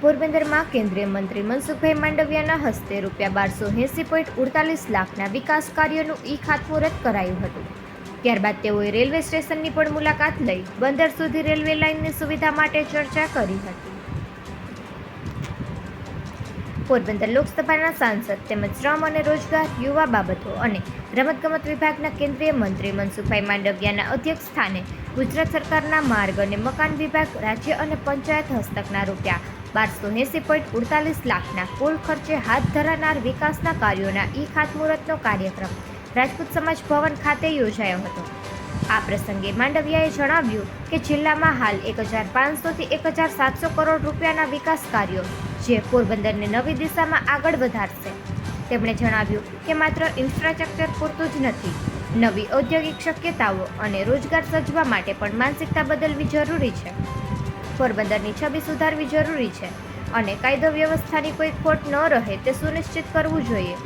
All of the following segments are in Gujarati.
પોરબંદરમાં કેન્દ્રીય મંત્રી મનસુખભાઈ માંડવિયાના હસ્તે રૂપિયા બારસો એંસી પોઈન્ટ ઉડતાલીસ લાખના વિકાસ કાર્યોનું ઈ ખાતમુહૂર્ત કરાયું હતું. ત્યારબાદ તેઓએ રેલવે સ્ટેશનની પણ મુલાકાત લઈ બંદર સુધી રેલવે લાઇનની સુવિધા માટે ચર્ચા કરી હતી. પોરબંદર લોકસભાના સાંસદ તેમજ શ્રમ અને રોજગાર યુવા બાબતો અને રમતગમત વિભાગના કેન્દ્રીય મંત્રી મનસુખભાઈ માંડવિયાના અધ્યક્ષ સ્થાને ગુજરાત સરકારના માર્ગ અને મકાન વિભાગ, રાજ્ય અને પંચાયત હસ્તકના રૂપિયા બારસો એંસી પોઈન્ટ ઉડતાલીસ લાખના કુલ ખર્ચે હાથ ધરાનાર વિકાસના કાર્યોના ઈ ખાતમુહૂર્તનો કાર્યક્રમ રાજપૂત સમાજ ભવન ખાતે યોજાયો હતો. આ પ્રસંગે માંડવિયાએ જણાવ્યું કે જિલ્લામાં હાલ એક હજાર પાંચસોથી એક હજાર સાતસો કરોડ રૂપિયાના વિકાસ કાર્યો જે પોરબંદરને નવી દિશામાં આગળ વધારશે. તેમણે જણાવ્યું કે માત્ર ઇન્ફ્રાસ્ટ્રક્ચર પૂરતું જ નથી, નવી ઔદ્યોગિક શક્યતાઓ અને રોજગાર સર્જવા માટે પણ માનસિકતા બદલવી જરૂરી છે. પોરબંદરની છબી સુધારવી જરૂરી છે અને કાયદો વ્યવસ્થાની કોઈ ખોટ ન રહે તે સુનિશ્ચિત કરવું જોઈએ.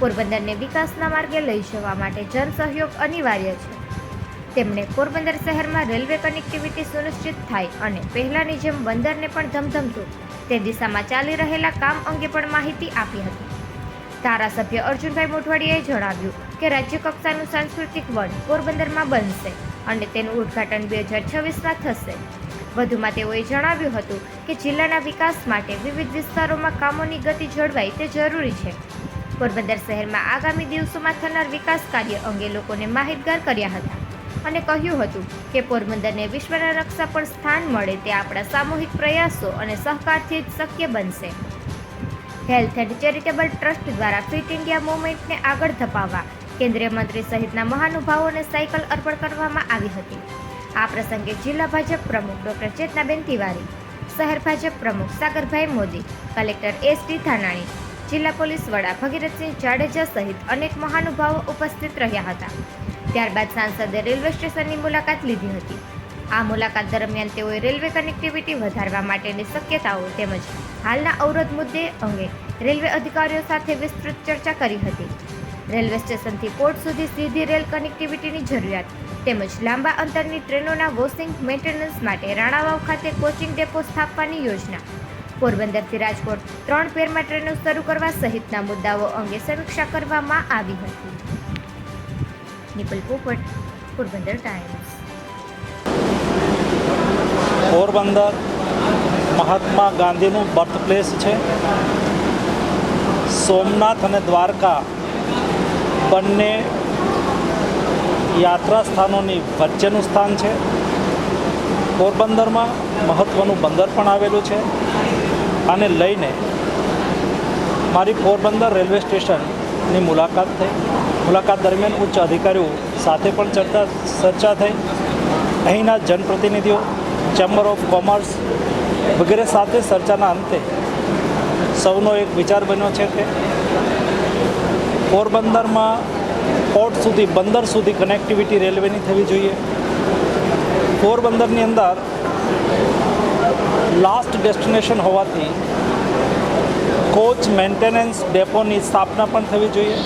પોરબંદરને વિકાસના માર્ગે લઈ જવા માટે જન સહયોગ અનિવાર્ય છે. તેમણે પોરબંદર શહેરમાં રેલવે કનેક્ટિવિટી સુનિશ્ચિત થાય અને પહેલાંની જેમ બંદરને પણ ધમધમતું તે દિશામાં ચાલી રહેલા કામ અંગે પણ માહિતી આપી હતી. ધારાસભ્ય અર્જુનભાઈ મોઢવાડિયાએ જણાવ્યું કે રાજ્ય કક્ષાનું સાંસ્કૃતિક વન પોરબંદરમાં બનશે અને તેનું ઉદ્ઘાટન બે હજાર છવ્વીસમાં થશે. વધુમાં તેઓએ જણાવ્યું હતું કે જિલ્લાના વિકાસ માટે વિવિધ વિસ્તારોમાં કામોની ગતિ જળવાય તે જરૂરી છે. પોરબંદર શહેરમાં આગામી દિવસોમાં થનાર વિકાસ કાર્ય અંગે લોકોને માહિતગાર કર્યા હતા અને કહ્યું હતું કે પોરબંદરને વિશ્વના નકશા પર સ્થાન મળે તે આપણા સામૂહિક પ્રયાસો અને સહકારથી જ શક્ય બનશે. હેલ્થ એન્ડ ચેરિટેબલ ટ્રસ્ટ દ્વારા ફિટ ઇન્ડિયા મુવમેન્ટને આગળ ધપાવવા કેન્દ્રીય મંત્રી સહિતના મહાનુભાવોને સાયકલ અર્પણ કરવામાં આવી હતી. આ પ્રસંગે જિલ્લા ભાજપ પ્રમુખ ડોક્ટર ચેતનાબેન તિવારી, શહેર ભાજપ પ્રમુખ Sagarbhai Modi, collector S T Thanani જિલ્લા પોલીસ વડા ભગીરથસિંહ જાડેજા સહિત અનેક મહાનુભાવો ઉપસ્થિત રહ્યા હતા. ત્યારબાદ સાંસદે રેલવે સ્ટેશનની મુલાકાત લીધી હતી. આ મુલાકાત દરમિયાન તેઓએ રેલવે કનેક્ટિવિટી વધારવા માટેની શક્યતાઓ તેમજ હાલના અવરોધ મુદ્દે અંગે રેલવે અધિકારીઓ સાથે વિસ્તૃત ચર્ચા કરી હતી. રેલવે સ્ટેશનથી પોર્ટ સુધી સીધી રેલ કનેક્ટિવિટીની જરૂરિયાત, તેમજ લાંબા અંતરની ટ્રેનોના વોશિંગ મેન્ટેનન્સ માટે રાણાવાવ ખાતે કોચિંગ ડેપો સ્થાપવાની યોજના. પોરબંદરથી રાજકોટ ત્રણ પેરમાં ટ્રેનો શરૂ કરવા સહિતના મુદ્દાઓ અંગે સમીક્ષા કરવામાં આવી હતી. નિપલ પોપટ, પોરબંદર ટાઈમ્સ. પોરબંદર મહાત્મા ગાંધીનું બર્થ પ્લેસ છે. સોમનાથ અને દ્વારકા બંને યાત્રા સ્થાનોની વચ્ચેનું સ્થાન છે. પોરબંદરમાં મહત્ત્વનું બંદર પણ આવેલું છે. આને લઈને મારી પોરબંદર રેલવે સ્ટેશનની મુલાકાત થઈ. મુલાકાત દરમિયાન ઉચ્ચ અધિકારીઓ સાથે પણ ચર્ચા ચર્ચા થઈ. અહીંના જનપ્રતિનિધિઓ, ચેમ્બર ઓફ કોમર્સ વગેરે સાથે ચર્ચાના અંતે સૌનો એક વિચાર બન્યો છે કે પોરબંદરમાં પોર્ટ સુધી, બંદર સુધી કનેક્ટિવિટી રેલવેની થવી જોઈએ. પોરબંદરની અંદર લાસ્ટ ડેસ્ટિનેશન હોવાથી કોચ મેન્ટેનન્સ ડેપોની સ્થાપના પણ થવી જોઈએ.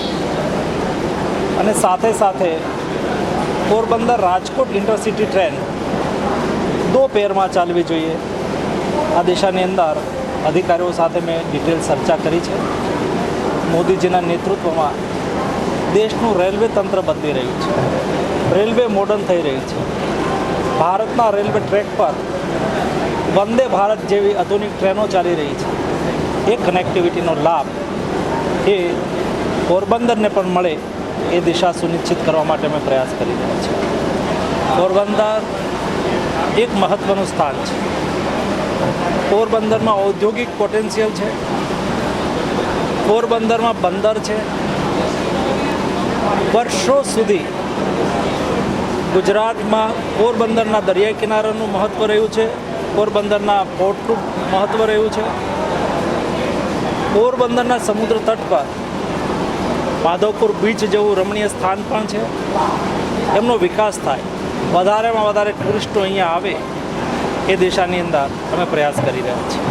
અને સાથે સાથે પોરબંદર રાજકોટ ઇન્ટરસિટી ટ્રેન દો પેરમાં ચાલવી જોઈએ. આ દિશાની અંદર અધિકારીઓ સાથે મેં ડિટેલ ચર્ચા કરી છે. મોદીજીના નેતૃત્વમાં દેશનું રેલવે તંત્ર બદલી રહ્યું છે. રેલવે મોડર્ન થઈ રહ્યું છે. ભારતના રેલવે ટ્રેક પર વંદે ભારત જેવી આધુનિક ટ્રેનો ચાલી રહી છે. એ કનેક્ટિવિટીનો લાભ એ પોરબંદરને પણ મળે એ દિશા સુનિશ્ચિત કરવા માટે અમે પ્રયાસ કરી રહ્યા છીએ પોરબંદર એક મહત્ત્વનું સ્થાન છે. પોરબંદરમાં ઔદ્યોગિક પોટેન્શિયલ છે. પોરબંદરમાં બંદર છે. વર્ષો સુધી ગુજરાતમાં પોરબંદરના દરિયા કિનારાનું મહત્ત્વ રહ્યું છે. પોરબંદરના પોર્ટનું મહત્ત્વ રહ્યું છે. પોરબંદરના સમુદ્ર તટ પર માધવપુર બીચ જેવું રમણીય સ્થાન પણ છે. એમનો વિકાસ થાય. વધારેમાં વધારે ટુરિસ્ટો અહીંયા આવે એ દિશાની અંદર અમે પ્રયાસ કરી રહ્યા છીએ.